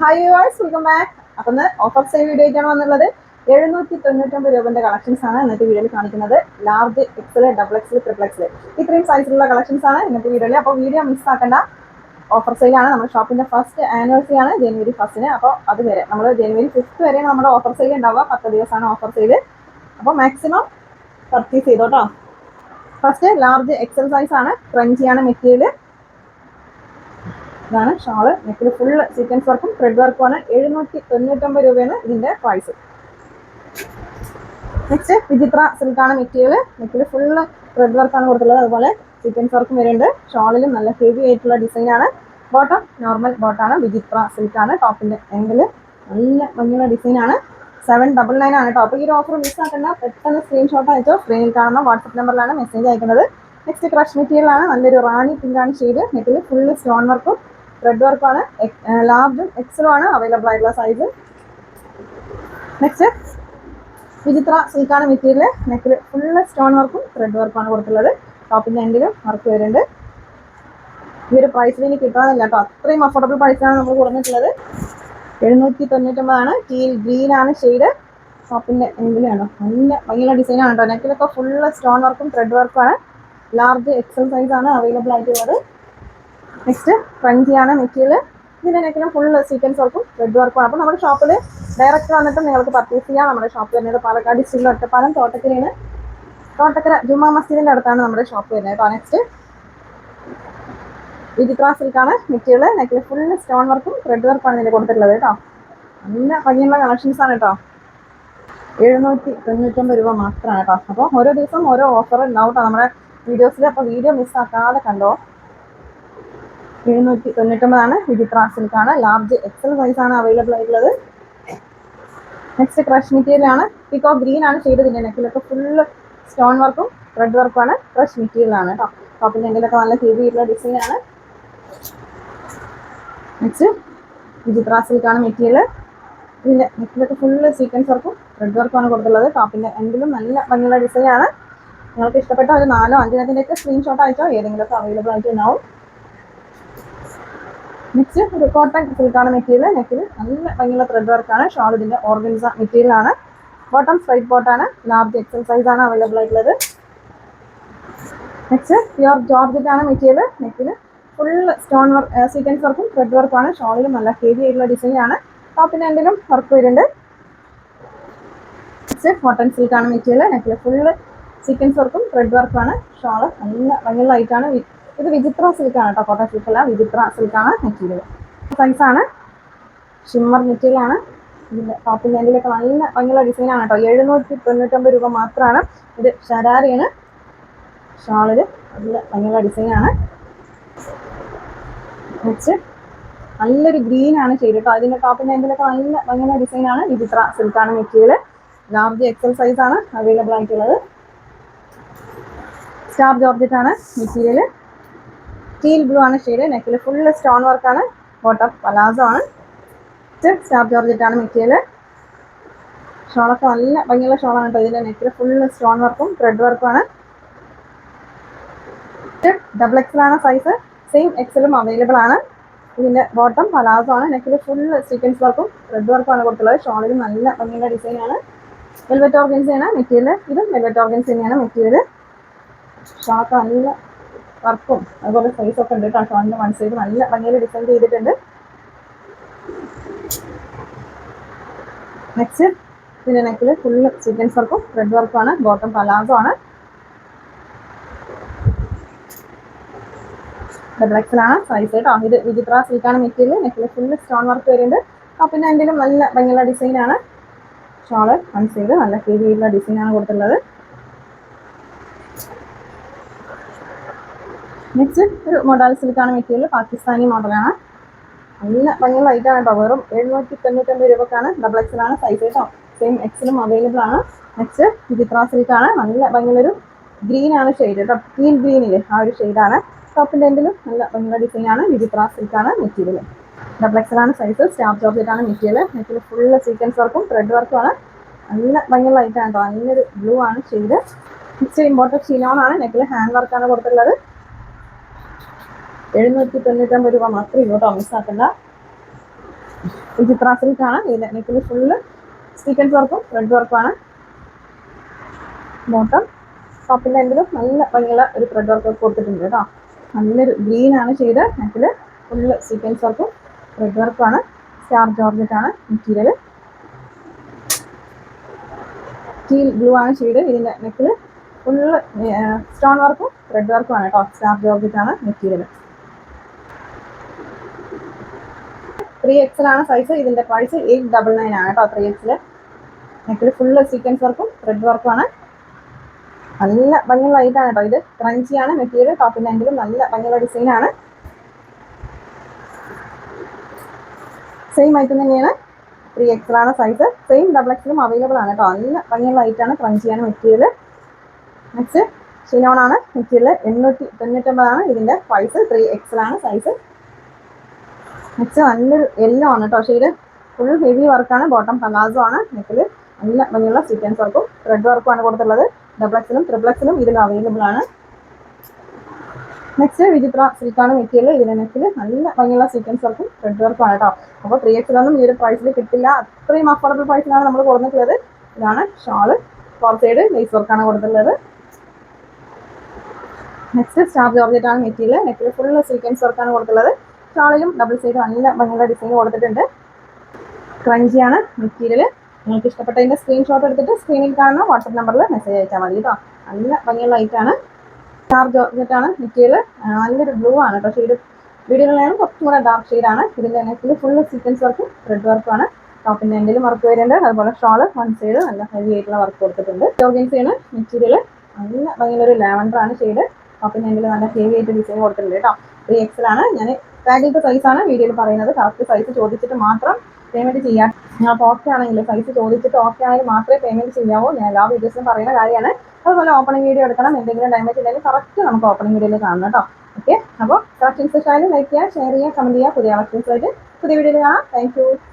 Hi yours welcome back അപ്പം offer sale video ആയിട്ടാണ് വന്നുള്ളത് എഴുന്നൂറ്റി തൊണ്ണൂറ്റൊമ്പത് രൂപന്റെ കളക്ഷൻസ് ആണ് ഇന്നത്തെ വീഡിയോയിൽ കാണിക്കുന്നത്. Large XL double XL triple XL ഇത്രയും സൈസിലുള്ള കളക്ഷൻസ് ആണ് ഇന്നത്തെ വീഡിയോയിൽ അപ്പോൾ വീഡിയോ മിസ് ആക്കേണ്ട. ഓഫർ സെയിലാണ് നമ്മുടെ ഷോപ്പിന്റെ ഫസ്റ്റ് ആനിവേഴ്സറി ആണ് ജനുവരി ഫസ്റ്റിന് അപ്പോൾ അതുവരെ നമ്മൾ ജനുവരി ഫിഫ്ത്ത് വരെ നമ്മുടെ ഓഫർ സെയിൽ ഉണ്ടാവുക പത്ത് ദിവസമാണ് ഓഫർ സെയിൽ അപ്പോൾ മാക്സിമം പർച്ചേസ് ചെയ്തോട്ടോ ഫസ്റ്റ് ലാർജ് എക്സൽ സൈസ് ആണ്. ക്രഞ്ചിയാണ് മെറ്റീരിയൽ ഇതാണ് ഷാൾ നെക്കിൽ ഫുൾ സീക്വൻസ് വർക്കും ത്രെഡ് വർക്കുമാണ് എഴുന്നൂറ്റി തൊണ്ണൂറ്റൊമ്പത് രൂപയാണ് ഇതിന്റെ പ്രൈസ് നെക്സ്റ്റ് വിചിത്ര സിൽക്കാണ് മെറ്റീരിയൽ നെക്കിൽ ഫുള്ള് ത്രെഡ് വർക്കാണ് കൊടുത്തുള്ളത് അതുപോലെ സീക്വൻസ് വർക്കും വരുന്നുണ്ട്. ഷാളിലും നല്ല ഹെവി ആയിട്ടുള്ള ഡിസൈനാണ് ബോട്ടം നോർമൽ ബോട്ടാണ് വിചിത്ര സിൽക്കാണ് ടോപ്പിന്റെ എങ്കിൽ നല്ല ഭംഗിയുള്ള ഡിസൈനാണ് സെവൻ ഡബിൾ നയൻ ആണ് ടോപ്പ് ഈ ഒരു ഓഫർ മിസ് ആക്കണ്ട. പെട്ടെന്ന് സ്ക്രീൻഷോട്ട് അയച്ചോ. സ്ക്രീനിൽ കാണുന്ന വാട്സപ്പ് നമ്പറിലാണ് മെസ്സേജ് അയക്കുന്നത്. നെക്സ്റ്റ് ക്രഷ് മെറ്റീരിയൽ ആണ്. നല്ലൊരു റാണി പിങ്കാണ് ഷെയ്ഡ് നെക്കിൽ ഫുള്ള് സ്റ്റോൺ വർക്കും ത്രെഡ് വർക്കാണ് ലാർജും എക്സലും ആണ് അവൈലബിൾ ആയിട്ടുള്ള സൈസ് നെക്സ്റ്റ് വിചിത്ര സിൽക്കാണ് മെറ്റീരിയൽ നെക്കിൽ ഫുള്ള് സ്റ്റോൺ വർക്കും ത്രെഡ് വർക്കുമാണ് കൊടുത്തുള്ളത് ടോപ്പിന്റെ എൻഡിലും വർക്ക് വരുന്നുണ്ട്. ഈ ഒരു പ്രൈസിൽ ഇനി കിട്ടാനില്ല കേട്ടോ. അത്രയും അഫോർഡബിൾ പ്രൈസിലാണ് നമ്മൾ കൊടുത്തിട്ടുള്ളത്. എഴുന്നൂറ്റി തൊണ്ണൂറ്റൊമ്പതാണ് ടീൽ ഗ്രീൻ ആണ് ഷെയ്ഡ് ടോപ്പിന്റെ എൻഡിലാണ് നല്ല ഭംഗിയുള്ള ഡിസൈനാണ് കേട്ടോ. നെക്കിലൊക്കെ ഫുള്ള് സ്റ്റോൺ വർക്കും ത്രെഡ് വർക്കുമാണ് ലാർജ് എക്സൽ സൈസ് ആണ്. അവൈലബിൾ ആയിട്ടുള്ളത്. നെക്സ്റ്റ് ക്രഞ്ചിയാണ് മെറ്റീരിയൽ ഇതിന്റെ നെക്കിനും ഫുൾ സീക്വൻസ് വർക്കും റെഡ് വർക്കും അപ്പോൾ നമ്മുടെ ഷോപ്പിൽ ഡയറക്റ്റ് വന്നിട്ട് നിങ്ങൾക്ക് പർച്ചേസ് ചെയ്യാം. നമ്മുടെ ഷോപ്പ് വരുന്നത് പാലക്കാട് ഡിസ്ട്രിക്റ്റിൽ ഒറ്റപ്പാലം തോട്ടക്കരയാണ്. തോട്ടക്കര ജുമാ മസ്ജിദിന്റെ അടുത്താണ് നമ്മുടെ ഷോപ്പ് വരുന്നത് കേട്ടോ. നെക്സ്റ്റ് വിജിത്ര സിൽക്കാണ് മെറ്റീരിയൽ നെക്കിൽ ഫുൾ സ്റ്റോൺ വർക്കും റെഡ് വർക്കാണ് ഇതിൽ കൊടുത്തിട്ടുള്ളത് കേട്ടോ. നല്ല ഭംഗിയുള്ള കളക്ഷൻസ് ആണ് കേട്ടോ. എഴുന്നൂറ്റി തൊണ്ണൂറ്റൊമ്പത് രൂപ മാത്രമാണ് കേട്ടോ. അപ്പോൾ ഓരോ ദിവസം ഓരോ ഓഫർ ഉണ്ടാവും കേട്ടോ. നമ്മുടെ വീഡിയോസിൽ അപ്പോൾ വീഡിയോ മിസ്സാക്കാതെ കണ്ടോ? എഴുന്നൂറ്റി തൊണ്ണൂറ്റൊമ്പതാണ് വിചിത്ര സിൽക്കാണ് ലാർജ് എക്സൽ സൈസ് ആണ് അവൈലബിൾ ആയിട്ടുള്ളത്. നെക്സ്റ്റ് ക്രഷ് മെറ്റീരിയൽ ആണ് പിക്കോ ഗ്രീൻ ആണ് ചെയ്തതിന്റെ നെക്കിലൊക്കെ ഫുള്ള് സ്റ്റോൺ വർക്കും റെഡ് വർക്കുമാണ്. ക്രഷ് മെറ്റീരിയൽ ആണ് കേട്ടോ ടോപ്പിന്റെ എങ്കിലൊക്കെ നല്ല ഹീവി ആയിട്ടുള്ള ഡിസൈൻ ആണ് നെക്സ്റ്റ് വിചിത്ര സിൽക്കാണ് മെറ്റീരിയൽ. ഇതിന്റെ നെക്കിലൊക്കെ ഫുള്ള് സീക്വൻസ് വർക്കും റെഡ് വർക്കുമാണ് കൊടുത്തുള്ളത് ടോപ്പിന്റെ എന്തിലും നല്ല ഭംഗിയുള്ള ഡിസൈൻ ആണ് നിങ്ങൾക്ക് ഇഷ്ടപ്പെട്ട ഒരു നാലോ അഞ്ചിനത്തിന്റെയൊക്കെ സ്ക്രീൻഷോട്ട് അയച്ചോ. ഏതെങ്കിലുമൊക്കെ അവൈലബിൾ ആയിട്ട് ഉണ്ടാവും. നെക്സ്റ്റ് ഒരു കോട്ടൺ സിൽക്കാണ് മെറ്റീരിയൽ നെക്കിൽ നല്ല ഭംഗിയുള്ള ത്രെഡ് വർക്കാണ് ഷോൾ ഇതിന്റെ ഓർഗൻസ മെറ്റീരിയൽ ആണ്. ബോട്ടം സ്ട്രൈറ്റ് ബോട്ടാണ് ലാർജ് എക്സൽ സൈസ് ആണ് അവൈലബിൾ ആയിട്ടുള്ളത്. നെക്സ്റ്റ് പ്യുവർ ജോർജറ്റ് ആണ് മെറ്റീരിയൽ നെക്കിൽ ഫുൾ സ്റ്റോൺ വർക്ക് സീക്വൻസ് വർക്കും ത്രെഡ് വർക്കുമാണ് ഷോളിലും നല്ല ഹെവി ആയിട്ടുള്ള ഡിസൈൻ ആണ്. ടോപ്പിന് എന്തെങ്കിലും വർക്ക് വരുന്നുണ്ട്. നെക്സ്റ്റ് കോട്ടൺ സിൽക്കാണ് മെറ്റീരിയൽ നെക്കിൽ ഫുള്ള് സീക്വൻസ് വർക്കും ത്രെഡ് വർക്കാണ് ഷോൾ നല്ല ഭംഗിയുള്ള ലൈറ്റാണ് ഇത് വിചിത്ര സിൽക്കാണ് കേട്ടോ. കോട്ടൺ സിൽക്ക് അല്ല വിചിത്ര സിൽക്കാണ് മെറ്റീരിയൽ സൈസാണ് ഷിമ്മർ മെറ്റീരിയൽ ആണ്. ഇതിന്റെ ടോപ്പിന്റെ എൻഡിലൊക്കെ നല്ല ഭംഗിയുള്ള ഡിസൈനാണ് കേട്ടോ. എഴുന്നൂറ്റി തൊണ്ണൂറ്റൊമ്പത് രൂപ മാത്രമാണ്. ഇത് ഷരാറിയാണ് ഷാളിൽ നല്ല ഭംഗിയുള്ള ഡിസൈനാണ് വെച്ച് നല്ലൊരു ഗ്രീൻ ആണ് ചെയ്ത് കേട്ടോ. അതിന്റെ ടോപ്പിന്റെ എൻഡിലൊക്കെ നല്ല ഭംഗിയുള്ള ഡിസൈനാണ് വിചിത്ര സിൽക്കാണ് മെറ്റീരിയൽ ലാർജ് എക്സൽ ആണ് അവൈലബിൾ ആയിട്ടുള്ളത്. സ്റ്റാർ ആണ് മെറ്റീരിയൽ ടീൽ ബ്ലൂ ആണ് ഷെയ്ഡ്. നെക്കിൽ ഫുള്ള് സ്റ്റോൺ വർക്കാണ് ബോട്ടം പലാസോ ആണ്. സ്റ്റാർ ജോർജറ്റ് ആണ് മെറ്റീരിയൽ ഷോളൊക്കെ നല്ല ഭംഗിയുള്ള ഷോളാണ് കേട്ടോ ഇതിന്റെ നെക്കിൽ ഫുള്ള് സ്റ്റോൺ വർക്കും ത്രെഡ് വർക്കുമാണ് ഡബിൾ എക്സൽ ആണ്. സൈസ് സെയിം എക്സലും അവൈലബിൾ ആണ് ഇതിന്റെ ബോട്ടം പലാസോ ആണ്. നെക്കിൽ ഫുള്ള് സീക്വൻസ് വർക്കും ത്രെഡ് വർക്കുമാണ് കൊടുത്തുള്ളത് ഷോളിൽ നല്ല ഭംഗിയുള്ള ഡിസൈനാണ് വെൽവെറ്റ് ഓർഗൻസിയാണ് മെറ്റീരിയൽ ഇതും വെൽവെറ്റ് ഓർഗൻസ് മെറ്റീരിയൽ ഷോളൊക്കെ നല്ല വർക്കും അതുപോലെ സൈസ് ഒക്കെ ഉണ്ട്. കേട്ടോ ഷോളിന്റെ വൺ നല്ല ഭംഗിയിൽ ഡിസൈൻ ചെയ്തിട്ടുണ്ട്. നെക്സ്റ്റ് പിന്നെ നെക്കിൽ ഫുള്ള് സീക്വൻസ് വർക്കും റെഡ് വർക്കും ആണ് ബോട്ടം പലാസോ ആണ്. ഡബിൾ എക്സലാണ് സൈസ് കേട്ടോ ഇത് വിചിത്ര സിൽക്കാണ് മെറ്റീരിയൽ നെക്കിൽ ഫുള്ള് സ്റ്റോൺ വർക്ക് വരുന്നുണ്ട്. ആ പിന്നെ എന്തെങ്കിലും നല്ല ഭംഗിയുള്ള ഡിസൈനാണ് ഷോൾ വൺ സൈഡ് നല്ല ഹെവിയുള്ള ഡിസൈനാണ് കൊടുത്തിട്ടുള്ളത്. നെക്സ്റ്റ് ഒരു മൊഡാൽ സിൽക്കാണ് മെറ്റീരിയൽ പാകിസ്ഥാനി മോഡലാണ് നല്ല ഭംഗിയുള്ള ലൈറ്റാണ് വെറും എഴുന്നൂറ്റി തൊണ്ണൂറ്റൊമ്പത് രൂപക്കാണ് ഡബിൾ എക്സലാണ് സൈസ് സെയിം എക്സലും അവൈലബിൾ ആണ്. നെക്സ്റ്റ് വിചിത്ര സിൽക്കാണ് നല്ല ഭംഗിയൊരു ഗ്രീൻ ആണ് ഷെയ്ഡ് കേട്ടോ. ഗ്രീൻ ഗ്രീനിൽ ആ ഒരു ഷെയ്ഡാണ് ടോപ്പിന്റെ എൻഡിലും നല്ല ഭംഗിയുള്ള ഡിസൈനാണ് വിചിത്ര സിൽക്കാണ് മെറ്റീരിയൽ ഡബിൾ എക്സലാണ് സൈസ് സ്റ്റാപ്പ് ചോക്ലേറ്റ് ആണ് മെറ്റീരിയൽ നെറ്റിൽ ഫുൾ സീക്വൻസ് വർക്കും ത്രെഡ് വർക്കും ആണ്. നല്ല ഭംഗിയുള്ള ലൈറ്റാണ് കേട്ടോ. നല്ലൊരു ബ്ലൂ ആണ് ഷെയ്ഡ് ഇച്ചിരി ഇമ്പോർട്ടഡ് ഷിനോൺ ആണ്. നെക്കിൽ ഹാൻഡ് വർക്കാണ് കൊടുത്തിട്ടുള്ളത്. എഴുന്നൂറ്റി തൊണ്ണൂറ്റമ്പത് രൂപ മാത്രമേ ഇങ്ങോട്ടോ മിസ്സാക്കണ്ട ചിത്രാസനം സിൽക്കാണ് ഇതിന്റെ നെക്കിൽ ഫുള്ള് സ്റ്റിക്കൻസ് വർക്കും ത്രെഡ് വർക്കുമാണ് ബോട്ടം ടോപ്പിന്റെ എങ്കിലും നല്ല ഭംഗിയുള്ള ഒരു ത്രെഡ് വർക്ക് കൊടുത്തിട്ടുണ്ട് കേട്ടോ. നല്ലൊരു ഗ്രീൻ ആണ് ചെയ്ത് നെക്കിൽ ഫുള്ള് സീക്വൻസ് വർക്കും ത്രെഡ് വർക്കുമാണ് സ്റ്റാർ ജോർജറ്റ് ആണ്. മെറ്റീരിയൽ സ്റ്റീൽ ബ്ലൂ ആണ് ഷെയ്ഡ് ഇതിന്റെ നെക്കിൽ ഫുള്ള് സ്റ്റോൺ വർക്കും ത്രെഡ് വർക്കുമാണ് കേട്ടോ. സ്റ്റാർ ജോർജറ്റ് ആണ് മെറ്റീരിയൽ ത്രീ എക്സൽ ആണ് സൈസ് ഇതിന്റെ പ്രൈസ് എയ്റ്റ് ഡബിൾ നയൻ ആണ് കേട്ടോ ത്രീ എക്സിൽ നെക്കിൽ ഫുള്ള് സീക്വൻസ് വർക്കും ത്രെഡ് വർക്കും ആണ്. നല്ല ഭംഗിയുള്ള ഐറ്റാണ് കേട്ടോ ഇത്. ക്രഞ്ചിയാണ് മെറ്റീരിയൽ ടോപ്പിന്റെ ആണെങ്കിലും നല്ല ഭംഗിയുള്ള ഡിസൈനാണ് സെയിം ഐറ്റം തന്നെയാണ്. ത്രീ ആണ് സൈസ് സെയിം ഡബിൾ എക്സിലും അവൈലബിൾ ആണ് കേട്ടോ. നല്ല ഭംഗിയുള്ള ക്രഞ്ചി ആണ് മെറ്റീരിയൽ നെക്സ്റ്റ് ഷിനോൺ ആണ്. മെറ്റീരിയൽ എണ്ണൂറ്റി തൊണ്ണൂറ്റൊമ്പതാണ്. ഇതിന്റെ പ്രൈസ് ത്രീ എക്സിലാണ് സൈസ് നെക്സ്റ്റ് നല്ലൊരു യെല്ലോ ആണ് കേട്ടോ ഷെയ്ഡ് ഫുൾ ഹെവി വർക്കാണ് ബോട്ടം പലാസോ ആണ്. നെക്കിൽ നല്ല ഭംഗിയുള്ള സീക്വൻസ് വർക്കും റെഡ് വർക്കും ആണ് കൊടുത്തുള്ളത് ഡബ്ലക്സിലും ത്രിപ്ലക്സിലും ഇതിൽ അവൈലബിൾ ആണ്. നെക്സ്റ്റ് വിചിത്ര സിൽക്കാണ് മെറ്റീരിയൽ ഇതിന്റെ നെക്കിൽ നല്ല ഭംഗിയുള്ള സീക്വൻസ് വർക്കും റെഡ് വർക്കും ആണ് കേട്ടോ അപ്പോൾ ത്രീ എക്സിലൊന്നും ഈ ഒരു പ്രൈസിൽ കിട്ടില്ല. അത്രയും അഫോർഡബിൾ പ്രൈസിലാണ് നമ്മൾ കൊടുത്തിട്ടുള്ളത്. ഇതാണ് ഷാൾ ഫോർ സൈഡ് ലേസ് വർക്കാണ് കൊടുത്തിട്ടുള്ളത്. നെക്സ്റ്റ് സ്റ്റാർ ജോർജറ്റ് ആണ് മെറ്റീരിയൽ നെക്കിൽ ഫുള്ള് സീക്വൻസ് വർക്കാണ് കൊടുത്തിട്ടുള്ളത്. ഷാളിലും ഡബിൾ സൈഡ് നല്ല ഭംഗിയുള്ള ഡിസൈൻ കൊടുത്തിട്ടുണ്ട്. ക്രഞ്ചിയാണ് മെറ്റീരിയൽ നിങ്ങൾക്ക് ഇഷ്ടപ്പെട്ടതിന്റെ സ്ക്രീൻഷോട്ട് എടുത്തിട്ട് സ്ക്രീനിൽ കാണുന്ന വാട്സപ്പ് നമ്പറിൽ മെസ്സേജ് അയച്ചാൽ മതി കേട്ടോ. നല്ല ഭംഗിയുള്ള ലൈറ്റാണ് ചാർജ് ജോർജറ്റ് ആണ് മെറ്റീരിയൽ നല്ലൊരു ബ്ലൂ ആണ് കേട്ടോ. ഷെയ്ഡ് വീടുകളിലാണ് കുറച്ചും കൂടെ ഡാർക്ക് ഷെയ്ഡാണ് ഇതിന്റെ നെക്കിൽ ഫുള്ള് സീക്വൻസ് വർക്കും റെഡ് വർക്കുമാണ് ടോപ്പിന്റെ എൻഡിലും വർക്ക് വരുന്നുണ്ട്. അതുപോലെ ഷോൾ വൺ സൈഡ് നല്ല ഹെവി ആയിട്ടുള്ള വർക്ക് കൊടുത്തിട്ടുണ്ട്. ജോർഗൻസിയാണ് മെറ്റീരിയൽ നല്ല ഭയങ്കര ലാവൻഡർ ആണ് ഷെയ്ഡ് ടോപ്പിന്റെ ഞങ്ങൾ നല്ല ഹെവി ആയിട്ട് ഡിസൈൻ കൊടുത്തിട്ടുണ്ട് കേട്ടോ. ത്രീ ആണ്. ഞാൻ ടാഗ് സൈസ് ആണ് വീഡിയോയിൽ പറയുന്നത്. കറക്റ്റ് സൈസ് ചോദിച്ചിട്ട് മാത്രം പേയ്മെന്റ് ചെയ്യാൻ നിങ്ങൾക്ക് ഓക്കെ ആണെങ്കിൽ സൈസ് ചോദിച്ചിട്ട് ഓക്കെ ആണെങ്കിൽ മാത്രമേ പേയ്മെന്റ് ചെയ്യാവൂ. ഞാൻ എല്ലാ വീഡിയോസിലും പറയുന്ന കാര്യമാണ്. അതുപോലെ ഓപ്പണിംഗ് വീഡിയോ എടുക്കണം. എന്തെങ്കിലും ഡാമേജ് ഉണ്ടെങ്കിൽ കറക്റ്റ് നമുക്ക് ഓപ്പണിംഗ് വീഡിയോയിൽ കാണണം കേട്ടോ. ഓക്കെ അപ്പോൾ കളക്ഷൻസ് ഇഷ്ടമായാലും ലൈക്ക് ചെയ്യുക ഷെയർ ചെയ്യുക കമന്റ് ചെയ്യുക പുതിയ ആയിട്ട് പുതിയ വീഡിയോയിൽ കാണാം. താങ്ക്